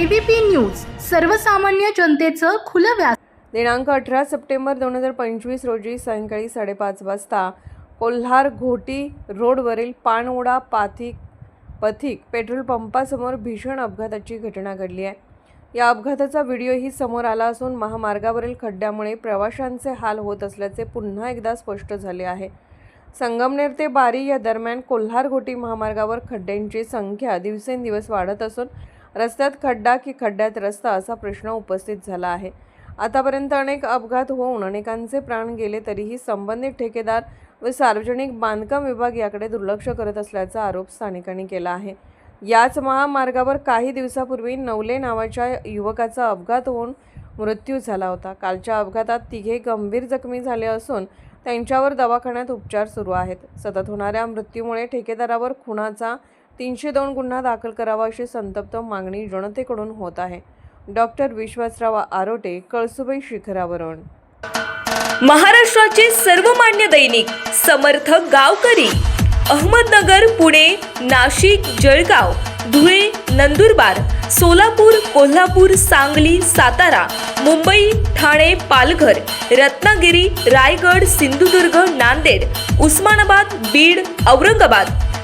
ABP news सर्वसामान्य जनतेचं खुलं व्यास दिनांक अठरा सप्टेंबर दोन हजार पंचवीस रोजी सायंकाळी साडेपाच वाजता कोल्हार घोटी रोडवरील पाणवडा पाथिक पथिक पेट्रोल पंपासमोर भीषण अपघाताची घटना घडली आहे. या अपघाताचा व्हिडिओही समोर आला असून महामार्गावरील खड्ड्यामुळे प्रवाशांचे हाल होत असल्याचे पुन्हा एकदा स्पष्ट झाले आहे. संगमनेर ते बारी या दरम्यान कोल्हार घोटी महामार्गावर खड्ड्यांची संख्या दिवसेंदिवस वाढत असून रस्त्यात खड्डा की खड्ड्यात रस्ता असा प्रश्न उपस्थित झाला आहे. आतापर्यंत अनेक अपघात होऊन अनेकांचे प्राण गेले तरीही संबंधित ठेकेदार व सार्वजनिक बांधकाम विभाग याकडे दुर्लक्ष करत असल्याचा आरोप स्थानिकांनी केला आहे. याच महामार्गावर काही दिवसापूर्वी नवले नावाच्या युवकाचा अपघात होऊन मृत्यू झाला होता. कालच्या अपघातात तिघे गंभीर जखमी झाले असून त्यांच्यावर दवाखान्यात उपचार सुरू आहेत. सतत होणाऱ्या मृत्यूमुळे ठेकेदारावर खुनाचा तीनशे दोन गुन्हा दाखल करावा अशी संतप्त मागणी जनतेकडून होत आहे. डॉक्टर विश्वासराव आरोटे कळसुबाई शिखरावरून. महाराष्ट्राचे सर्वमान्य दैनिक समर्थ गावकरी अहमदनगर पुणे नाशिक जळगाव धुळे नंदुरबार सोलापूर कोल्हापूर सांगली सातारा मुंबई ठाणे पालघर रत्नागिरी रायगड सिंधुदुर्ग नांदेड उस्मानाबाद बीड औरंगाबाद